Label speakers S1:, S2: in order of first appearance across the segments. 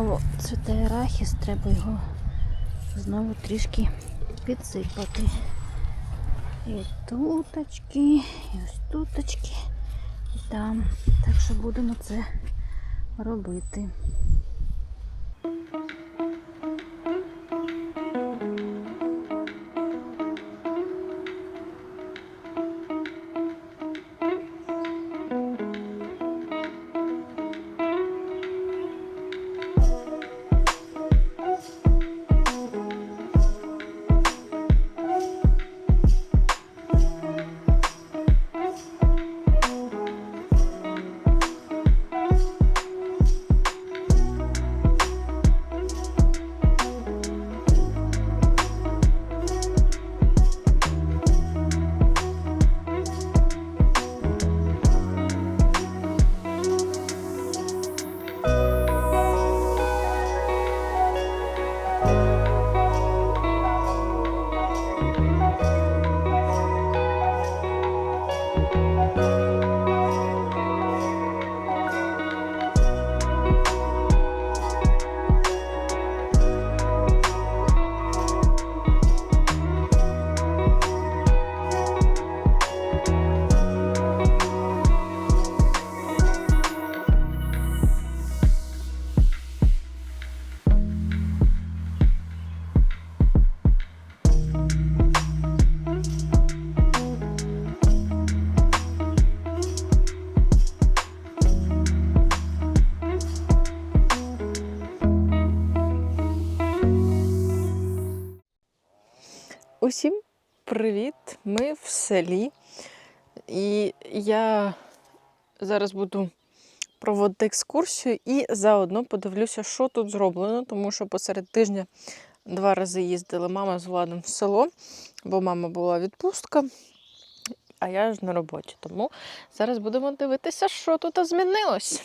S1: знову цвіте арахіс, треба його знову трішки підсипати. І туточки, і ось туточки, і там. Так що будемо це робити.
S2: Привіт! Ми в селі. І я зараз буду проводити екскурсію і заодно подивлюся, що тут зроблено, тому що посеред тижня два рази їздила мама з Владом в село, бо мама була відпустка, а я ж на роботі. Тому зараз будемо дивитися, що тут змінилось.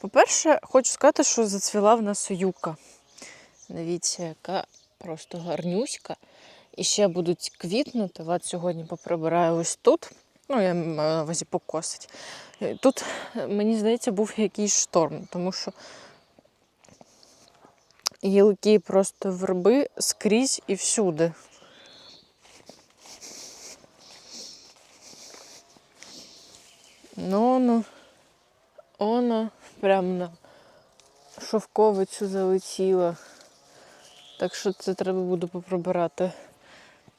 S2: По-перше, хочу сказати, що зацвіла в нас юка. Дивіться, яка просто гарнюська. І ще будуть квітнути. Влад сьогодні поприбираю ось тут. Ну, я маю на увазі покосить. Е, Тут, е, мені здається, був якийсь шторм, тому що гілки просто верби скрізь і всюди. Ну, ну, воно прямо на шовковицю залетіло. Так що це треба буде поприбирати.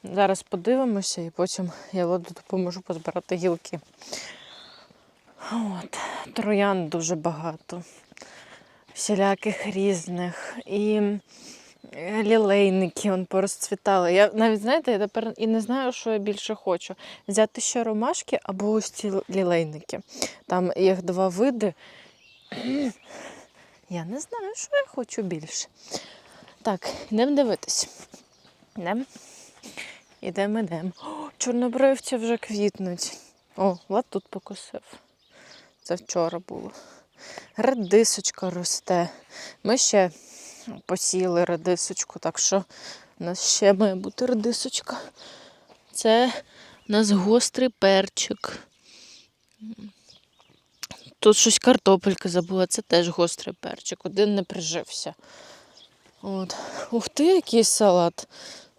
S2: Зараз подивимося і потім я Владу допоможу позбирати гілки. От, троян дуже багато. Всіляких різних. І е, лілейники он порозцвітали. Я навіть, знаєте, я тепер і не знаю, що я більше хочу. Взяти ще ромашки або ось ці лілейники. Там їх два види. Я не знаю, що я хочу більше. Так, йдемо дивитись. Йдемо. Ідемо, ідемо. Чорнобривці вже квітнуть. О, Влад тут покосив. Це вчора було. Редисочка росте. Ми ще посіяли редисочку, так що у нас ще має бути редисочка. Це у нас гострий перчик. Тут щось картопелька забула, це теж гострий перчик. Один не прижився. От. Ух ти, який салат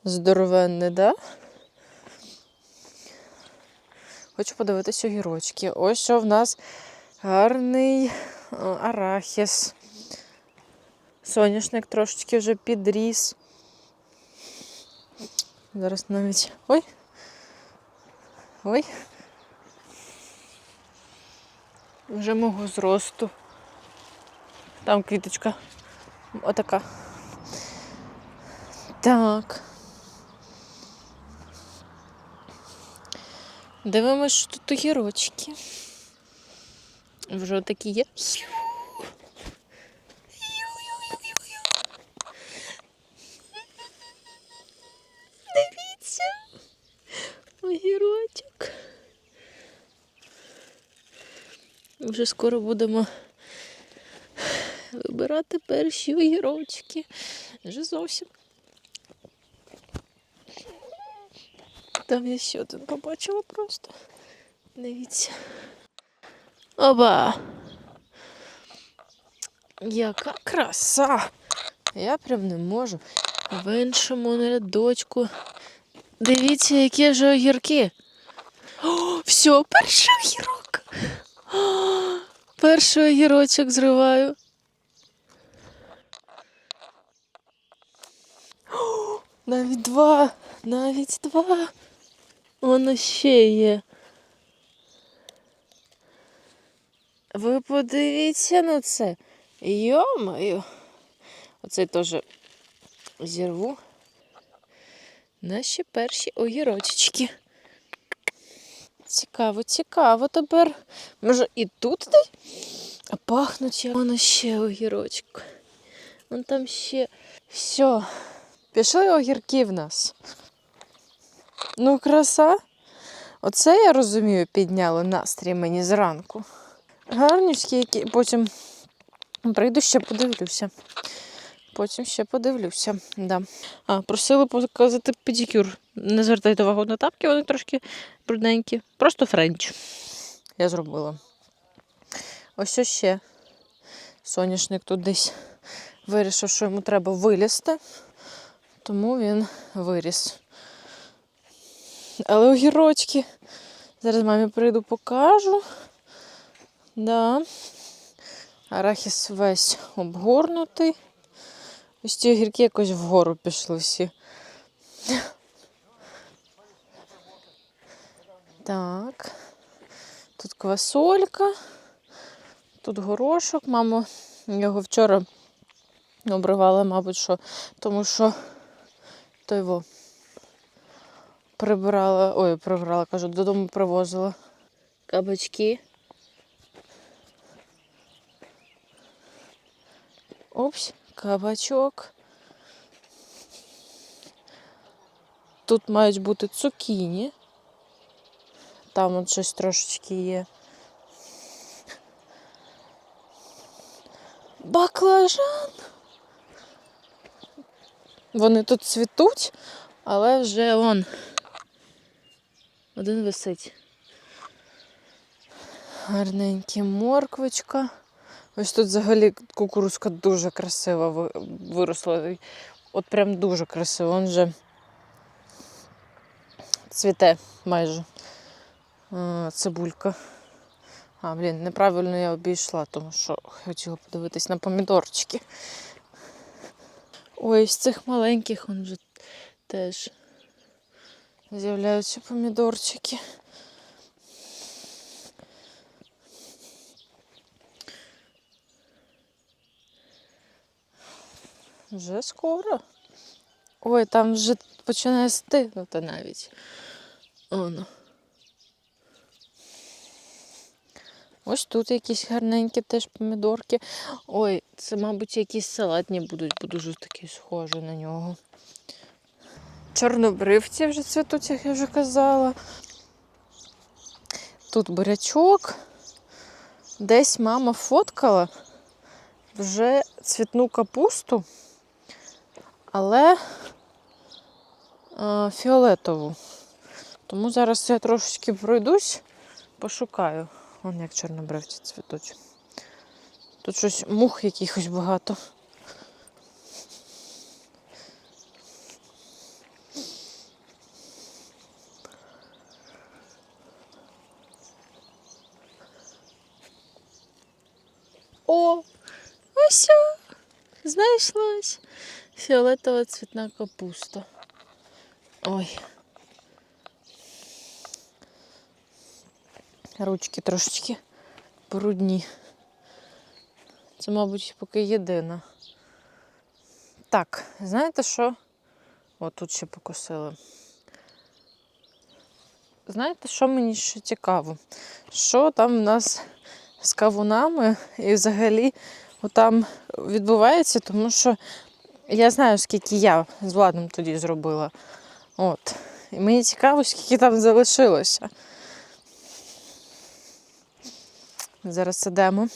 S2: здоровенний, да? Хочу подивитися огірочки. Ось що в нас гарний е, арахіс. Соняшник трошечки вже підріс. Зараз навіть. Ой. Ой. Вже мого зросту. Там квіточка. Отака. Так. Дивимось, що тут огірочки. Вже такі є. Дивіться. Огірочок. Вже скоро будемо вибирати перші огірочки. Вже зовсім. Там я ще один побачила просто. Дивіться. Оба! Яка краса! Я прям не можу. В іншому рядочку. Дивіться, які вже огірки. О, все, перший огірок. О, перший огірочок зриваю. О, навіть два, навіть два. Воно ще є. Ви подивіться на це. Йо-моє. Оцей теж зірву. Наші перші огірочечки. Цікаво, цікаво тепер. Може і тут? А пахнуть як воно ще огірочок. Вон там ще. Все. Пішли огірки в нас. Ну, краса. Оце я розумію, підняли настрій мені зранку. Гарнюські, які потім прийду ще подивлюся. Потім ще подивлюся. Да. А, просили показати педикюр. Не звертайте увагу на тапки, вони трошки брудненькі. Просто френч. Я зробила. Ось ще. Соняшник тут десь вирішив, що йому треба вилізти, тому він виріс. Але огірочки. Зараз мамі прийду покажу. Да. Арахіс весь обгорнутий. Ось ці огірки якось вгору пішли всі. Так. Тут квасолька, тут горошок. Мама його вчора обривала, мабуть, що, тому що то його прибирала, ой, прибирала, кажу, додому привозила. Кабачки. Опс, кабачок. Тут мають бути цукіні. Там от щось трошечки є. Баклажан. Вони тут цвітуть, але вже он один висить. Гарненькі морквочка. Ось тут взагалі кукурузка дуже красиво виросла. От прям дуже красиво. Он же цвіте майже. Цибулька. А, блін, неправильно я обійшла, тому що хотіла подивитись на помідорчики. Ой, з цих маленьких он вже теж з'являються помідорчики. Вже скоро. Ой, там вже починає стигнути навіть. Оно. Ось тут якісь гарненькі теж помідорки. Ой, це, мабуть, якісь салатні будуть, бо дуже такі схожі на нього. Чорнобривці вже цвітуть, як я вже казала. Тут бурячок. Десь мама фоткала вже цвітну капусту, але е, фіолетову. Тому зараз я трошечки пройдусь, пошукаю. Вон як чорнобривці цвітуть. Тут щось мух якихось багато. О, ось о, знайшлась фіолетова цвітна капуста. Ой. Ручки трошечки брудні. Це, мабуть, поки єдина. Так, знаєте що? О, тут ще покосили. Знаєте, що мені ще цікаво? Що там в нас з кавунами і взагалі там відбувається, тому що я знаю, скільки я з Владом тоді зробила. От. І мені цікаво, скільки там залишилося. Зараз сидимо.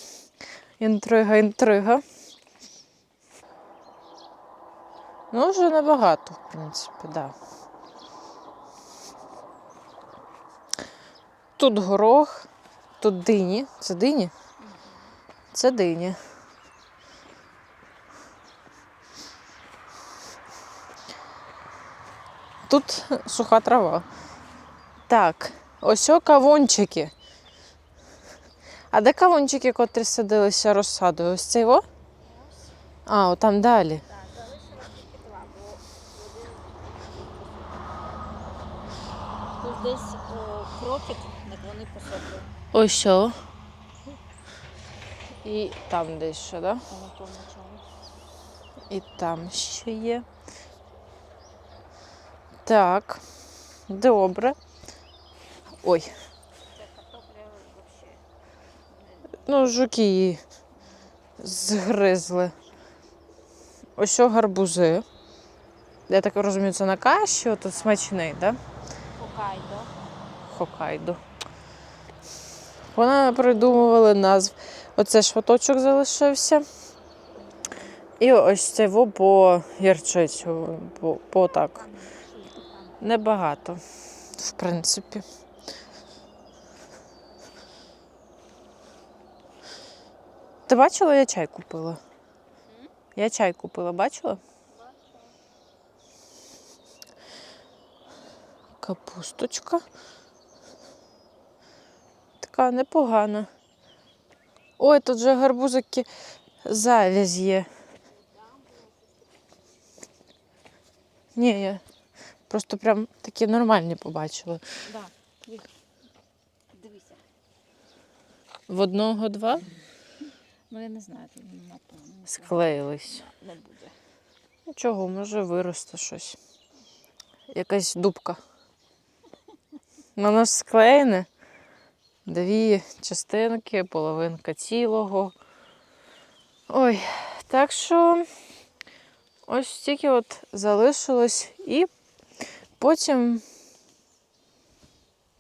S2: Інтрига, інтрига. Ну, вже небагато, в принципі, так. Да. Тут горох, тут дині. Це дині? Це дині. Тут суха трава. Так, ось о кавунчики. А де кавунчики, котрі садилися розсадою? Ось цей во? А, отам далі.
S1: Тут десь крокет, як вони посадили.
S2: Ось що. І там десь ще, да? І там ще є. Так. Добре. Ой, ну жуки її згризли. Ось що гарбузи. Я так розумію, це на каші, ото смачний, так? Да?
S1: Хокайдо.
S2: Хокайдо. Вона придумували назв. Оце шматочок залишився. І ось це во по гірчицю, по, по так. Небагато, в принципі. Ти бачила, я чай купила? Я чай купила, бачила? Капусточка. Така непогана. Ой, тут же гарбузики завязь є. Ні, я просто прям такі нормальні побачила.
S1: Да. Дивися.
S2: В одного два
S1: Ну я не знаю, тут напевно.
S2: склеїлись.
S1: Не буде.
S2: Нічого, може виросте щось. Якась дубка. Воно ж склеєне. Дві частинки, половинка цілого. Ой, так що ось стільки от залишилось і потім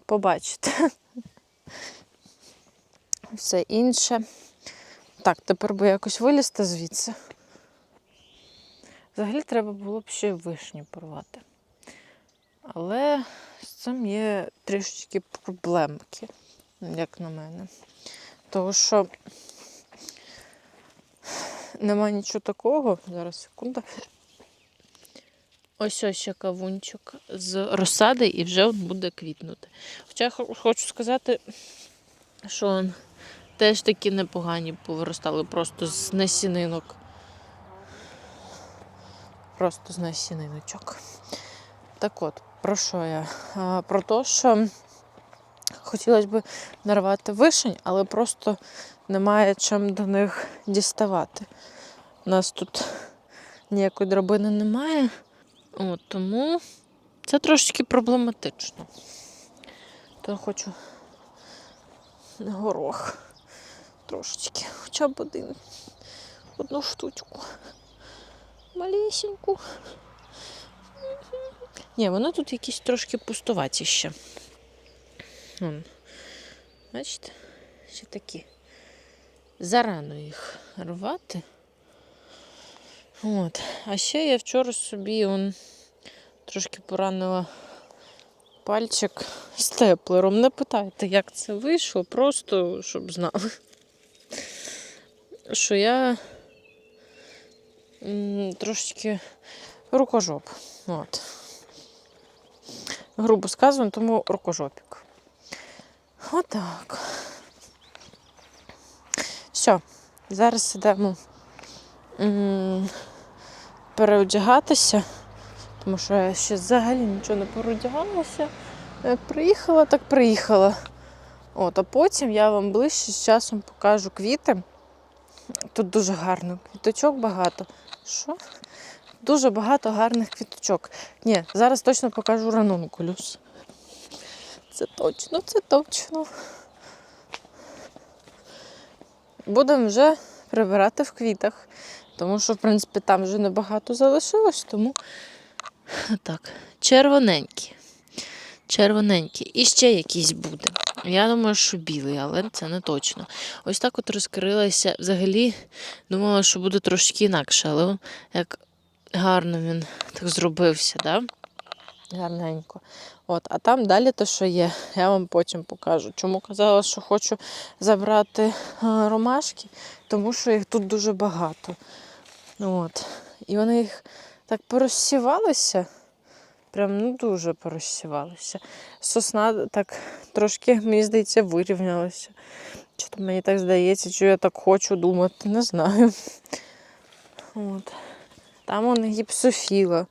S2: побачите. Все інше. Так, тепер би якось вилізти звідси. Взагалі треба було б ще й вишні порвати. Але з цим є трішечки проблемки, як на мене. Тому що нема нічого такого. Зараз секунду. Ось ось ще кавунчик з розсади і вже він буде квітнути. Хоча хочу сказати, що теж такі непогані повиростали просто з насінинок. Просто з насіниночок. Так от, про що я? Про те, що хотілося б нарвати вишень, але просто немає чим до них діставати. У нас тут ніякої драбини немає. От, тому це трошечки проблематично. То хочу горох трошечки, хоча б один, одну штучку. Малесеньку. Ні, вони тут якісь трошки пустуваті ще. Вон. Бачите? Ще такі. Зарано їх рвати. От. А ще я вчора собі он, трошки поранила пальчик степлером. Не питайте, як це вийшло, просто щоб знали. Що я трошечки рукожоп. От. Грубо сказано, тому рукожопік. Отак. Все, зараз м, переодягатися, тому що я ще взагалі нічого не переодягалася. Як приїхала, так приїхала. От, а потім я вам ближче з часом покажу квіти. Тут дуже гарно, квіточок багато. Що? Дуже багато гарних квіточок. Ні, зараз точно покажу ранункулюс. Це точно, це точно. Будемо вже прибирати в квітах, тому що, в принципі, там вже небагато залишилось, тому так, червоненькі. Червоненькі. І ще якийсь буде. Я думаю, що білий, але це не точно. Ось так от розкрилася. Взагалі думала, що буде трошки інакше, але як гарно він так зробився, да? Гарненько. От, а там далі те, що є, я вам потім покажу. Чому казала, що хочу забрати ромашки, тому що їх тут дуже багато. От. І вони їх так порозсівалися. прям ну, дуже порозсівалися. Сосна так трошки, мені здається, вирівнялася. Чи то мені так здається, чи я так хочу думати, не знаю. От. Там он гіпсофіла.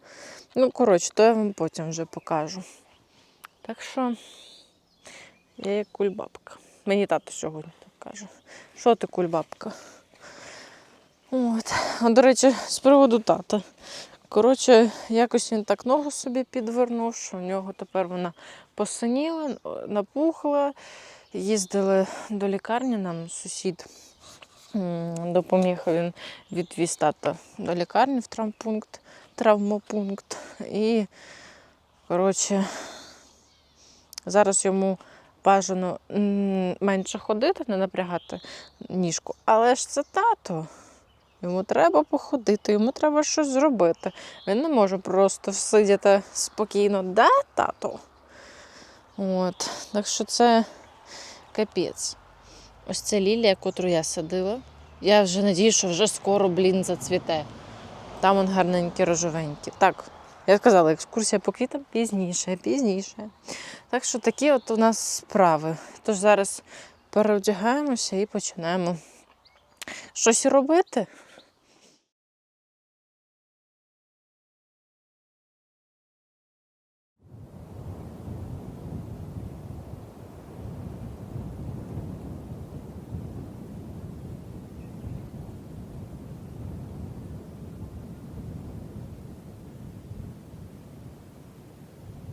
S2: Ну, коротше, то я вам потім вже покажу. Так що я як кульбабка. Мені тато сьогодні так каже. Що ти кульбабка? От. А, до речі, з приводу тата. Коротше, якось він так ногу собі підвернув, що в нього тепер вона посиніла, напухла. Їздили до лікарні, нам сусід допоміг він відвіз тата до лікарні в травмпункт, травмопункт. І, коротше, зараз йому бажано менше ходити, не напрягати ніжку. Але ж це тато. Йому треба походити, йому треба щось зробити. Він не може просто сидіти спокійно, да, тато? От. Так що це капець. Ось це лілія, котру я садила. Я вже надію, що вже скоро, блін, зацвіте. Там он гарненькі рожевенькі. Так, я сказала, екскурсія по квітам пізніше, пізніше. Так що такі от у нас справи. Тож зараз переодягаємося і починаємо щось робити.